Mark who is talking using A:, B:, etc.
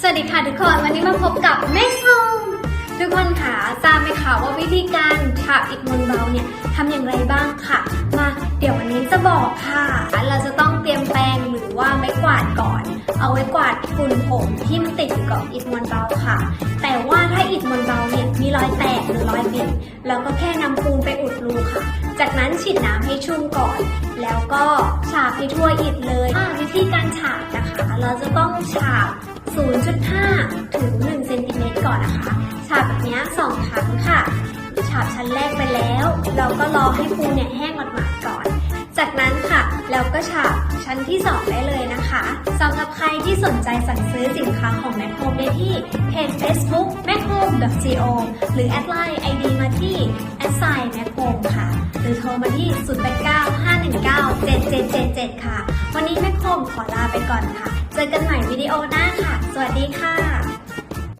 A: สวัสดีค่ะทุกคนวันนี้มาพบกับแม่ชมทุกคนค่ะทราบไหมคะว่าวิธีการฉาบอิฐมวลเบาเนี่ยทำอย่างไรบ้างค่ะ มาเดี๋ยววันนี้จะบอกค่ะ เราจะต้องเตรียมแปรงหรือว่าไม้กวาดก่อน เอาไว้กวาดฝุ่นผงที่มันติดอยู่กับอิฐมวลเบาค่ะ แต่ว่าถ้าอิฐมวลเบาเนี่ยมีรอยแตกหรือรอยบิดเราก็แค่นำปูนไปอุดรูค่ะ จากนั้นฉีดน้ำให้ชุ่มก่อน แล้วก็ฉาบให้ทั่วอิฐเลยวิธีการฉาบนะคะ เราจะต้องฉาบ 0.5 ถึง 1 เซนติเมตรก่อนนะคะ ฉาบแบบนี้สองครั้งค่ะ ฉาบชั้นแรกไปแล้ว เราก็รอให้ปูเนี่ยแห้งหมาดๆก่อน จากนั้นค่ะ เราก็ฉาบชั้นที่ 2 ได้เลยนะคะสำหรับใครที่สนใจสั่งซื้อสินค้าของแมคโฮมได้ที่เพจ Facebook m a c h o m e c o หรือแอดไลน์ ID มาที่ a d s i g n m a c h o m e ค่ะ หรือโทรมาที่ 777 ค่ะ วันนี้แมคโฮมขอลาไปก่อนค่ะ เจอกันใหม่วิดีโอหน้าค่ะ สวัสดีค่ะ